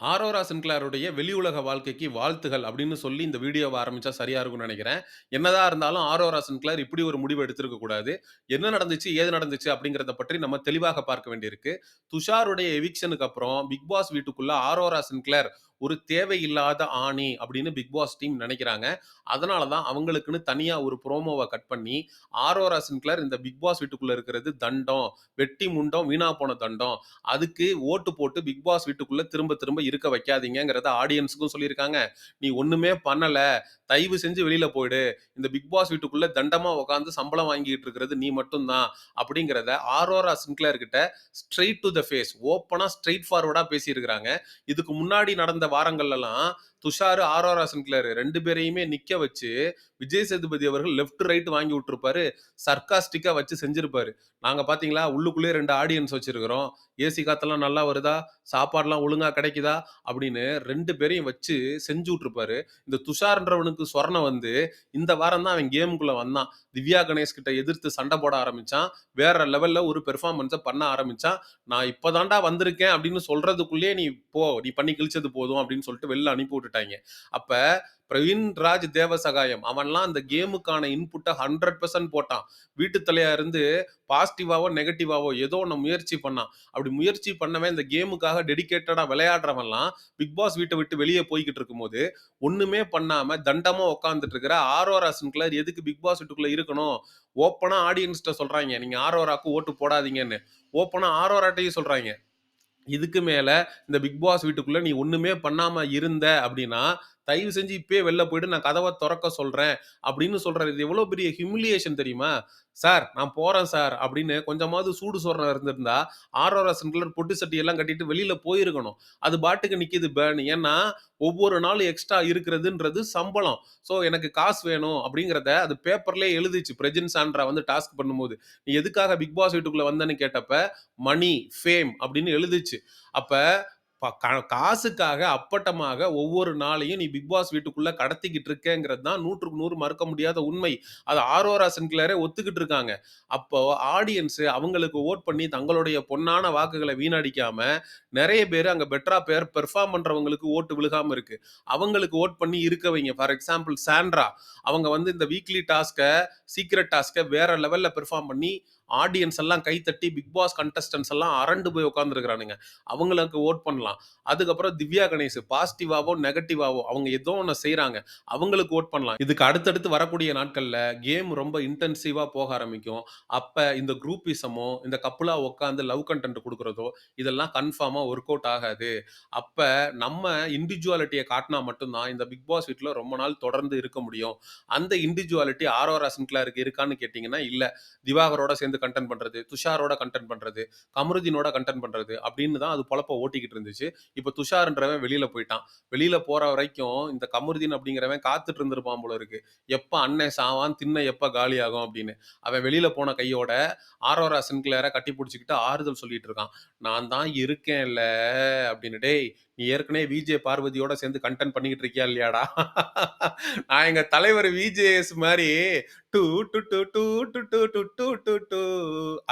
Aurora சின்க்ளாருடைய வெளி உலக வாழ்க்கைக்கு வாழ்த்துகள் அப்படின்னு சொல்லி இந்த வீடியோவை ஆரம்பிச்சா சரியா இருக்கும்னு நினைக்கிறேன் என்னதான் இருந்தாலும் ஆரோரா சின்க்ளார் இப்படி ஒரு முடிவு எடுத்திருக்க கூடாது. என்ன நடந்துச்சு? ஏது நடந்துச்சு? அப்படிங்கிறத பற்றி நம்ம தெளிவாக பார்க்க வேண்டியிருக்கு. துஷாருடைய எவிக்ஷனுக்கு அப்புறம் பிக் பாஸ் வீட்டுக்குள்ள ஆரோரா சின்க்ளேர் ஒரு தேவையில்லாத ஆணி அப்படின்னு பிக் பாஸ் டீம் நினைக்கிறாங்க அதனால தான் அவங்களுக்குன்னு தனியாக ஒரு ப்ரோமோவை கட் பண்ணி, ஆரோரா சின்க்ளர் இந்த பிக் பாஸ் வீட்டுக்குள்ள இருக்கிறது தண்டம். வெட்டி முண்டம், வீணா போன தண்டம். அதுக்கு ஓட்டு போட்டு பிக் பாஸ் வீட்டுக்குள்ளே திரும்ப திரும்ப இருக்க வைக்காதீங்கங்கிறத ஆடியன்ஸுக்கும் சொல்லியிருக்காங்க. நீ ஒன்றுமே பண்ணலை தயவு செஞ்சு வெளியில் போயிடு. இந்த பிக் பாஸ் வீட்டுக்குள்ளே தண்டமாக உட்காந்து சம்பளம் வாங்கிட்டு இருக்கிறது நீ மட்டும்தான் அப்படிங்கிறத ஆரோரா சின்க்ளர் கிட்ட ஸ்ட்ரெய்ட் டு த ஃபேஸ் ஓப்பனாக ஸ்ட்ரெயிட் ஃபார்வர்டாக பேசியிருக்கிறாங்க. இதுக்கு முன்னாடி நடந்த வாரங்கள்லாம் துஷாரு, ஆரோரா சின்க்ளேர் 2 பேரையுமே நிக்க வச்சு, விஜய் சேதுபதி அவர்கள் லெஃப்ட், ரைட் வாங்கி விட்டுருப்பாரு. சர்க்காஸ்டிக்கா வச்சு செஞ்சிருப்பாரு. நாங்க பார்த்தீங்களா, உள்ளுக்குள்ளேயே ரெண்டு ஆடியன்ஸ் வச்சிருக்கிறோம். ஏசி காத்தெல்லாம் நல்லா வருதா? சாப்பாடுலாம் ஒழுங்கா கிடைக்குதா? அப்படின்னு ரெண்டு பேரையும் வச்சு செஞ்சு விட்டுருப்பாரு. இந்த துஷார்ன்றவனுக்கு சொரணை வந்து, இந்த வாரம் தான் அவன் கேமுக்குள்ள வந்தான். திவ்யா கணேஷ் கிட்ட எதிர்த்து சண்டை போட ஆரம்பிச்சான். வேற லெவல்ல ஒரு பெர்ஃபார்மன்ஸை பண்ண ஆரம்பிச்சான். நான் இப்போதாண்டா வந்திருக்கேன் அப்படின்னு சொல்றதுக்குள்ளேயே நீ போ. நீ பண்ணி கிழிச்சது போதும் அப்படின்னு சொல்லிட்டு வெளில அனுப்பி விட்டுட்டாய்ங்க. அப்ப பிரவீன் ராஜ் தேவசகாயம் அவன்லாம் அந்த கேமுக்கான இன்புட்டை ஹண்ட்ரட் பெர்சன்ட் போட்டான். வீட்டு தலையா இருந்து பாசிட்டிவாவோ, நெகட்டிவாவோ ஏதோ ஒன்று முயற்சி பண்ணான். அப்படி முயற்சி பண்ணவே இந்த கேமுக்காக டெடிகேட்டடா விளையாடுறவன்லாம் பிக் பாஸ் வீட்டை விட்டு வெளியே போய்கிட்டு இருக்கும்போது, ஒண்ணுமே பண்ணாம தண்டமா உட்காந்துட்டு இருக்கிற ஆரோரா சின்க்ளர் எதுக்கு பிக் பாஸ் வீட்டுக்குள்ள இருக்கணும்? ஓப்பனா ஆடியன்ஸ்கிட்ட சொல்றாய்ங்க. நீங்க ஆரோராக்கு ஓட்டு போடாதீங்கன்னு. ஓப்பனா ஆரோராட்டையும் சொல்றாய்ங்க. இதுக்கு மேல இந்த பிக் பாஸ் வீட்டுக்குள்ள நீ ஒண்ணுமே பண்ணாம இருந்த அப்படின்னா, தயவு செஞ்சு இப்பயே வெளில போயிட்டு நான் கதவை திறக்க சொல்கிறேன் அப்படின்னு சொல்கிறார் இது எவ்வளோ பெரிய ஹியூமிலியேஷன் தெரியுமா? சார் நான் போகிறேன் சார் அப்படின்னு கொஞ்சமாவது சூடு சொரணை இருந்திருந்தா, ஆரோரா சின்க்ளேர் பொட்டு சட்டியெல்லாம் கட்டிட்டு வெளியில் போயிருக்கணும். அது பாட்டுக்கு நிற்கிது பேன் ஏன்னா, ஒவ்வொரு நாளும் எக்ஸ்ட்ரா இருக்கிறதுன்றது சம்பளம். ஸோ எனக்கு காசு வேணும் அப்படிங்கிறத அது பேப்பர்லேயே எழுதிச்சு. பிரஜின் சாண்ட்ரா வந்து டாஸ்க் பண்ணும்போது. நீ எதுக்காக பிக் பாஸ் வீட்டுக்குள்ளே வந்தேன்னு கேட்டப்ப, மணி, ஃபேம் அப்படின்னு எழுதிச்சு. அப்போ காசுக்காக அப்பட்டமாக ஒவ்வொரு நாளையும் நீ பிக் பாஸ் வீட்டுக்குள்ள கடத்திக்கிட்டு இருக்கேங்கிறது தான் 100க்கு 100 மறுக்க முடியாத உண்மை. அது ஆரோரா சின்க்ளேரே ஒத்துக்கிட்டு இருக்காங்க. அப்போ ஆடியன்ஸ் அவங்களுக்கு வோட் பண்ணி தங்களுடைய பொன்னான வாக்குகளை வீணடிக்காம, நிறைய பேர் அங்க பெட்டரா பேர் பெர்ஃபார்ம் பண்றவங்களுக்கு ஓட்டு விழுகாம இருக்கு. அவங்களுக்கு வோட் பண்ணி இருக்கவங்க ஃபார் எக்ஸாம்பிள் சாண்ட்ரா. அவங்க வந்து இந்த வீக்லி டாஸ்க்கை சீக்ரெட் டாஸ்க்கை வேற லெவல்ல பெர்ஃபார்ம் பண்ணி, ஆடியன்ஸ் எல்லாம் கைத்தட்டி பிக் பாஸ் கண்டஸ்டன்ஸ் எல்லாம் அரண்டு போய் உட்காந்துருக்கிறானுங்க அவங்களுக்கு வோட் பண்ணலாம். அதுக்கப்புறம் திவ்யா கணேஷ் பாசிட்டிவாவோ, நெகட்டிவாவோ அவங்க ஏதோ ஒன்று செய்கிறாங்க அவங்களுக்கு ஓட் பண்ணலாம். இதுக்கு அடுத்தடுத்து வரக்கூடிய நாட்கள்ல கேம் ரொம்ப இன்டென்சிவா போக ஆரம்பிக்கும். அப்ப இந்த குரூப்பிசமோ, இந்த கப்புலாக உட்கார்ந்து லவ் கன்டென்ட் கொடுக்குறதோ இதெல்லாம் கன்ஃபார்மா ஒர்க் அவுட் ஆகாது. அப்ப நம்ம இண்டிவிஜுவாலிட்டியை காட்டினா மட்டும் தான் இந்த பிக் பாஸ் வீட்ல ரொம்ப நாள் தொடர்ந்து இருக்க முடியும். அந்த இண்டிவிஜுவாலிட்டி ஆரோரா இருக்கு இருக்கான்னு கேட்டீங்கன்னா, இல்ல. திவாகரோட சேர்ந்து கன்டென்ட் பண்றது, துஷாரோட கன்டென்ட் பண்றது, கமருதீனோட கண்டென்ட் பண்றது அப்படின்னு தான் அது பொழப்ப ஓட்டிக்கிட்டு இருந்துச்சு. இப்போ துஷார்ன்றவன் வெளியில போயிட்டான். வெளியில போற வரைக்கும் இந்த கமருதீன் அப்படிங்கிறவன் காத்துட்டு இருந்திருப்பான் போல இருக்கு. எப்ப அண்ணன் சாவான், தின்ன எப்ப காலியாகும் அப்படின்னு. அவன் வெளியில போன கையோட ஆரோரா சின்க்ளேர கட்டி பிடிச்சிக்கிட்டு ஆறுதல் சொல்லிட்டு இருக்கான். நான் தான் இருக்கேன்ல அப்படின்னு. டேய் நீ ஏற்கனவே விஜே பார்வதியோட சேர்ந்து கன்டென்ட் பண்ணிக்கிட்டு இருக்கியா இல்லையாடா? நான் எங்க தலைவர் விஜேஎஸ் மாதிரி டூ டு டு டூ டு டு டு டூ டு two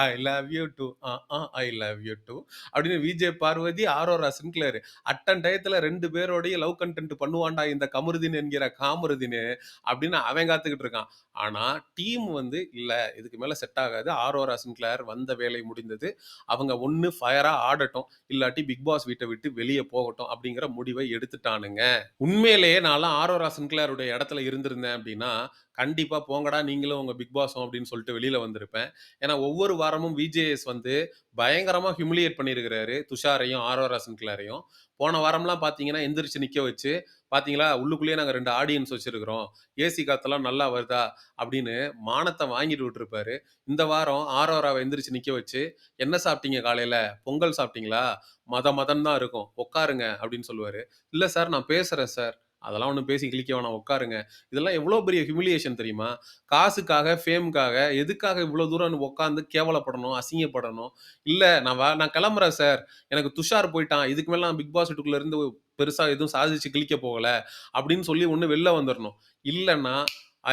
I love you too ah ah I love you too அப்படின்னு விஜே பார்வதி, ஆரோரா சின்க்ளேர் அட்டன் டயத்தில் ரெண்டு பேரோடையும் லவ் கன்டென்ட் பண்ணுவான்டா இந்த கமருதின் என்கிற காமருதின் அப்படின்னு அவன் காத்துக்கிட்டு இருக்கான். ஆனால் டீம் வந்து இல்லை இதுக்கு மேலே செட் ஆகாது. ஆரோரா சின்க்ளேர் வந்த வேலை முடிந்தது. அவங்க ஒன்று ஃபயராக ஆடட்டும். இல்லாட்டி பிக் பாஸ் வீட்டை விட்டு வெளியே போகட்டும் அப்படிங்கிற முடிவை எடுத்துட்டானுங்க. உண்மையிலேயே நான்லாம் ஆரோரா சின்க்ளேருடைய இடத்துல இருந்திருந்தேன் அப்படின்னா, கண்டிப்பா போங்கடா நீங்களும் உங்க பிக் பாஸும் அப்படின்னு சொல்லிட்டு வெளியில வந்திருப்பேன். ஏன்னா ஒவ்வொரு வாரமும் விஜேஎஸ் வந்து பயங்கரமா ஹியூமிலியேட் பண்ணியிருக்கிறாரு. துஷாரையும், ஆரோரா சின்க்ளேரையும். போன வாரம்லாம் பார்த்தீங்கன்னா, எந்திரிச்சு நிக்க வச்சு, "பார்த்தீங்களா உள்ளுக்குள்ளேயே நாங்க ரெண்டு ஆடியன்ஸ் வச்சிருக்கிறோம். ஏசி காத்தெல்லாம் நல்லா வருதா?" அப்படின்னு மானத்தை வாங்கிட்டு விட்டுருப்பாரு. இந்த வாரம் ஆரோராவை எந்திரிச்சு நிக்க வச்சு, "என்ன சாப்பிட்டீங்க காலையில? பொங்கல் சாப்பிட்டீங்களா? மத மதம் தான் இருக்கும். உட்காருங்க" அப்படின்னு சொல்லுவாரு. "இல்ல சார் நான் பேசுறேன் சார்." அதெல்லாம் ஒன்றும் பேசி கிழிக்க வேணாம். உட்காருங்க. இதெல்லாம் எவ்வளோ பெரிய ஹியூமிலியேஷன் தெரியுமா? காசுக்காக, ஃபேம்க்காக எதுக்காக இவ்வளோ தூரம் உட்காந்து கேவலப்படணும், அசிங்கப்படணும்? இல்லை நான் வ நான் கிளம்புறேன் சார். எனக்கு துஷார் போயிட்டான். இதுக்கு மேலே நான் பிக் பாஸ் இருந்து பெருசாக எதுவும் சாதிச்சு கிளிக்க போகல." அப்படின்னு சொல்லி ஒன்று வெளில வந்துடணும் இல்லைன்னா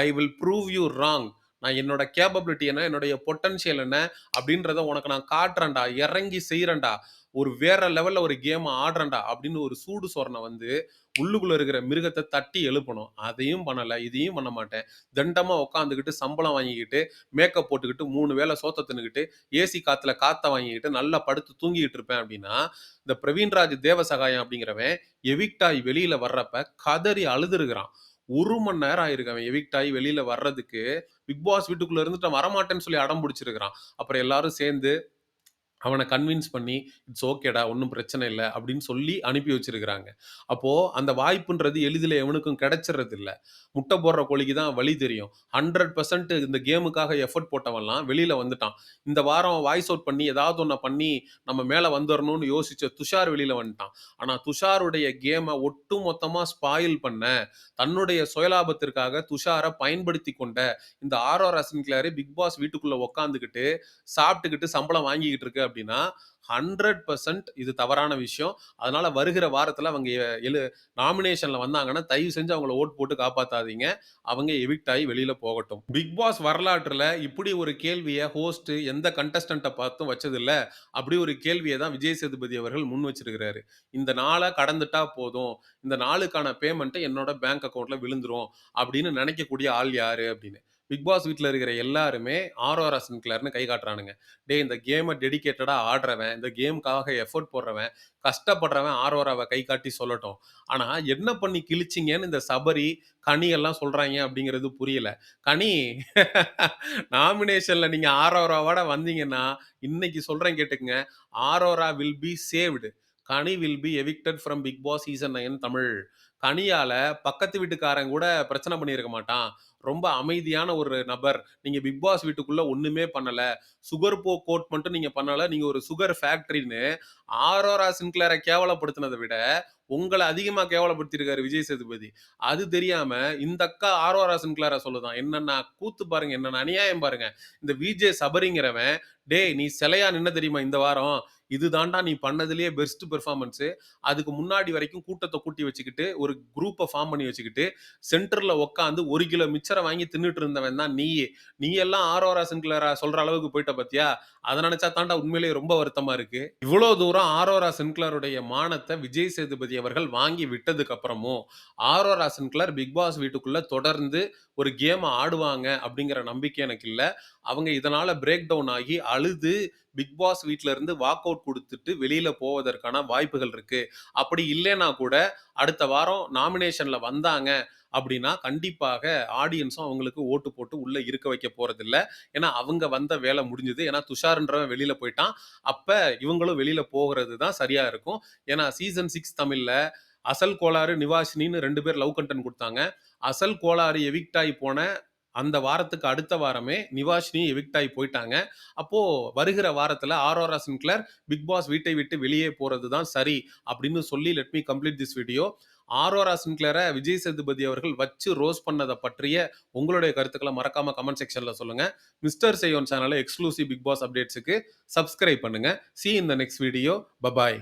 I will prove you wrong. நான் என்னோட கேப்பபிலிட்டி என்ன, என்னுடைய பொட்டன்ஷியல் என்ன அப்படின்றத உனக்கு நான் காட்டுறேன்டா. இறங்கி செய்கிறேன்டா ஒரு வேற லெவலில் ஒரு கேமை ஆடுறேன்டா அப்படின்னு ஒரு சூடு சொரணை வந்து உள்ளுக்குள்ள இருக்கிற மிருகத்தை தட்டி எழுப்பணும். அதையும் பண்ணலை இதையும் பண்ண மாட்டேன். தண்டமாக உட்காந்துக்கிட்டு சம்பளம் வாங்கிக்கிட்டு, மேக்கப் போட்டுக்கிட்டு மூணு வேலை சோத்த தின்னுக்கிட்டு ஏசி காத்துல காத்த வாங்கிக்கிட்டு, நல்லா படுத்து தூங்கிக்கிட்டு இருப்பேன் அப்படின்னா, இந்த பிரவீன்ராஜ் தேவசகாயம் அப்படிங்கிறவன் எவிக்டாய் வெளியில் வெளியில வர்றப்ப கதறி அழுதுருக்கிறான். ஒரு மணி நேரம் ஆயிருக்கு அவன் எவிக்ட் ஆகி வெளியில வர்றதுக்கு. பிக் பாஸ் வீட்டுக்குள்ள இருந்துட்டு வரமாட்டேன்னு சொல்லி அடம் பிடிச்சிருக்கிறான் அப்புறம் எல்லாரும் சேர்ந்து அவனை கன்வின்ஸ் பண்ணி, "இட்ஸ் ஓகேடா ஒன்றும் பிரச்சனை இல்லை அப்படின்னு சொல்லி அனுப்பி வச்சிருக்கிறாங்க. அப்போது அந்த வாய்ப்புன்றது எளிதில் எவனுக்கும் கிடைச்சிறது இல்லை முட்டை போடுற கோழிக்கு தான் வழி தெரியும். 100% இந்த கேமுக்காக எஃபோர்ட் போட்டவன்லாம் வெளியில் வந்துட்டான். இந்த வாரம் வாய்ஸ் அவுட் பண்ணி ஏதாவது ஒன்று பண்ணி நம்ம மேலே வந்துடணும்னு யோசிச்ச துஷார் வெளியில் வந்துட்டான். ஆனால் துஷாருடைய கேமை ஒட்டு மொத்தமாக ஸ்பாயில் பண்ண, தன்னுடைய சுயலாபத்திற்காக துஷாரை பயன்படுத்தி கொண்ட இந்த ஆர்ஆர் ஆரோரா கிளாரி பிக் பாஸ் வீட்டுக்குள்ளே உக்காந்துக்கிட்டு சாப்பிட்டுக்கிட்டு சம்பளம் வாங்கிக்கிட்டு இருக்கு அப்படின்னா, 100% இது தவறான விஷயம். அதனால வருகிற வாரத்தில் அவங்க எழு நாமினேஷன்ல வந்தாங்கன்னா, தயவு செஞ்சு அவங்கள ஓட் போட்டு காப்பாத்தாதீங்க. அவங்க எவிக்ட் ஆகி வெளியில போகட்டும். பிக் பாஸ் வரலாற்றுல இப்படி ஒரு கேள்வியை ஹோஸ்ட் எந்த கண்டஸ்டண்ட்டை பார்த்தும் வச்சதில்ல. அப்படி ஒரு கேள்வியை தான் விஜய் சேதுபதி அவர்கள் முன் வச்சிருக்கிறாரு. இந்த நாளை கடந்துட்டா போதும். இந்த நாளுக்கான பேமெண்ட்டை என்னோட பேங்க் அக்கௌண்ட்டில் விழுந்துரும். அப்படின்னு நினைக்கக்கூடிய ஆள் யாரு அப்படின்னு. பிக் பாஸ் வீட்ல இருக்கிற எல்லாருமே ஆரோரா சின்க்ளேர்ன்னு கை காட்டுறானுங்க. டேய் இந்த கேமை டெடிகேட்டடா ஆடுறவன், இந்த கேமுக்காக எஃபோர்ட் போடுறவன், கஷ்டப்படுறவன் ஆரோராவ கை காட்டி சொல்லட்டும். ஆனா என்ன பண்ணி கிழிச்சீங்கன்னு இந்த சபரி, கனி எல்லாம் அப்படிங்கிறது புரியல. கனி நாமினேஷன்ல நீங்க ஆரோராவோட வந்தீங்கன்னா, இன்னைக்கு சொல்றேன் கேட்டுக்குங்க Aurora will be saved Kani will be evicted from Bigg Boss season nine Tamil. கனியால பக்கத்து வீட்டுக்காரன் கூட பிரச்சனை பண்ணியிருக்க மாட்டான். ரொம்ப அமைதியான ஒரு நபர். நீங்க பிக் பாஸ் வீட்டுக்குள்ள ஒண்ணுமே பண்ணல. சுகர் போ கோட் மட்டும் நீங்க பண்ணல. நீங்க ஒரு சுகர் ஃபேக்டரின்னு ஆரோரா சின்க்ளேர கேவலப்படுத்தினதை விட, உங்களை அதிகமாக கேவலப்படுத்தியிருக்காரு விஜய் சேதுபதி. அது தெரியாம இந்த அக்கா ஆர்வராசன் கிளாரா சொல்லுதான் என்னன்னா கூத்து பாருங்க. என்னென்ன அநியாயம் பாருங்க. இந்த விஜே சபரிங்கிறவன், "டேய் நீ சிலையா நின்ன தெரியுமா இந்த வாரம்? இதுதாண்டா நீ பண்ணதுலயே பெஸ்ட் பெர்ஃபார்மன்ஸ். அதுக்கு முன்னாடி வரைக்கும் கூட்டத்தை கூட்டி வச்சுக்கிட்டு, ஒரு குரூப்பை ஃபார்ம் பண்ணி வச்சுக்கிட்டு, சென்டர்ல உட்காந்து ஒரு கிலோ மிச்சரை வாங்கி தின்னுட்டு இருந்தவன் தான் நீ நீ எல்லாம் ஆரோரா கிளாரா சொல்ற அளவுக்கு போயிட்ட பாத்தியா? அதை நினைச்சா தாண்டா உண்மையிலேயே ரொம்ப வருத்தமா இருக்கு. இவ்வளோ தூரம் ஆரோரா சென்கிளருடைய மானத்தை விஜய் சேதுபதி அவர்கள் வாங்கி விட்டதுக்கு அப்புறமும், ஆரோரா சின்க்ளேர் பிக் பாஸ் வீட்டுக்குள்ள தொடர்ந்து ஒரு கேம் ஆடுவாங்க அப்படிங்கிற நம்பிக்கை எனக்கு இல்ல. அவங்க இதனால பிரேக் டவுன் ஆகி அழுது பிக் பாஸ் வீட்ல இருந்து வாக் அவுட் கொடுத்துட்டு வெளியில போவதற்கான வாய்ப்புகள் இருக்கு. அப்படி இல்லைன்னா கூட அடுத்த வாரம் நாமினேஷன்ல வந்தாங்க அப்படின்னா, கண்டிப்பாக ஆடியன்ஸும் அவங்களுக்கு ஓட்டு போட்டு உள்ளே இருக்க வைக்க போகிறதில்ல ஏன்னா அவங்க வந்த வேலை முடிஞ்சுது ஏன்னா துஷார்ன்றவன் வெளியில் போயிட்டான். அப்போ இவங்களும் வெளியில் போகிறது தான் சரியாக இருக்கும். ஏன்னா சீசன் சிக்ஸ் தமிழில் அசல் கோளாறு, நிவாசினின்னு ரெண்டு பேர் லவ் கண்டன் கொடுத்தாங்க அசல் கோளாறு எவிக்ட் ஆகி போன அந்த வாரத்துக்கு அடுத்த வாரமே நிவாஷினி எவிக்ட் ஆகி போயிட்டாங்க. அப்போ வருகிற வாரத்துல ஆரோரா சின்க்ளர் பிக் பாஸ் வீட்டை விட்டு வெளியே போறது தான் சரி அப்படின்னு சொல்லி let me complete this video. Aurora சின்க்ளரை Vijay Sethupathi அவர்கள் வச்சு ரோஸ் பண்ணதை பற்றிய உங்களுடைய கருத்துக்களை மறக்காம கமெண்ட் செக்ஷன்ல சொல்லுங்க. மிஸ்டர் செய்யோன் சேனல எக்ஸ்க்ளூசிவ் பிக் பாஸ் அப்டேட்ஸுக்கு சப்ஸ்கிரைப் பண்ணுங்க. See in the next video. Bye bye.